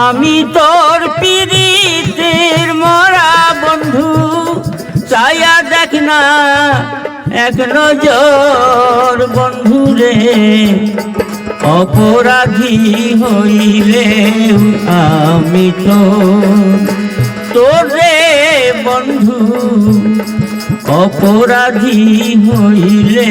আমি তোর পিরিতের মরা বন্ধু চায়া দেখ না এক নজর বন্ধু রে। অপরাধী হইলে আমি তো তোর রে বন্ধু। অপরাধী হইলে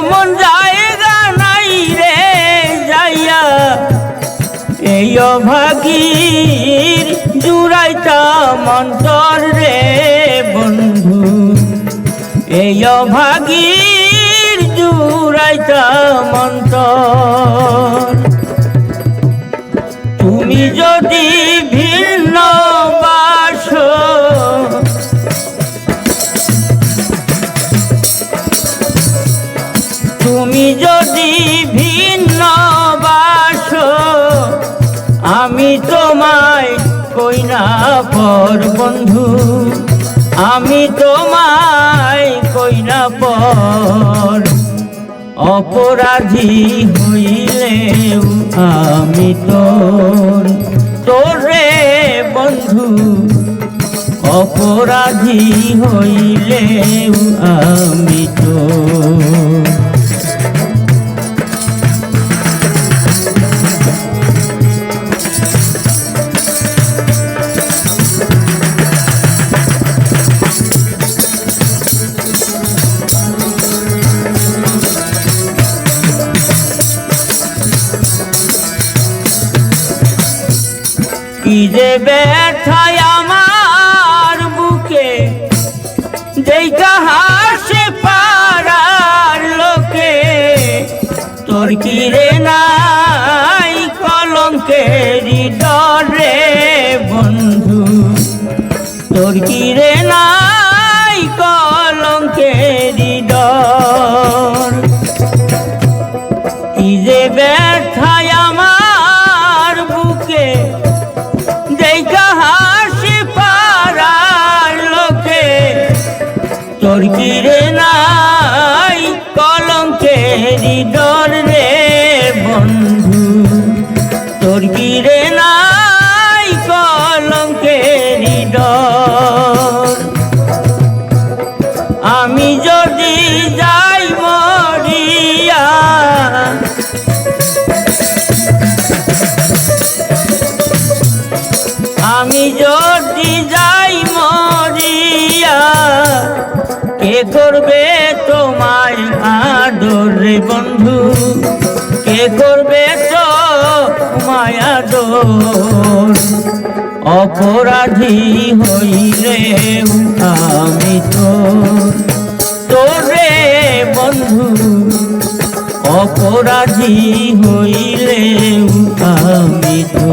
এমন জায়গা নাই রে যাইয়া। এই অভাগীর জুড়াইতা মন্তর রে বন্ধু। এই অভাগীর জুড়াইতা মন্তর আমি তোমায় কই না পর বন্ধু? আমি তোমায় কই না পর? অপরাধী হইলেও আমি তোর, তোরে বন্ধু। অপরাধী হইলেও আমি তোর। কি যে ব্যথায় আমার বুকে, যেই হাসে পাড়ার লোকে, তোর কি রে নাই কলঙ্কের ডরে বন্ধু? তোর কি রে করবে তোমায় আদর বন্ধু? কে করবে তো মায়াদর অপরাধী হইলে আমি তো তোরে বন্ধু, অপরাধী হইলে আমি তো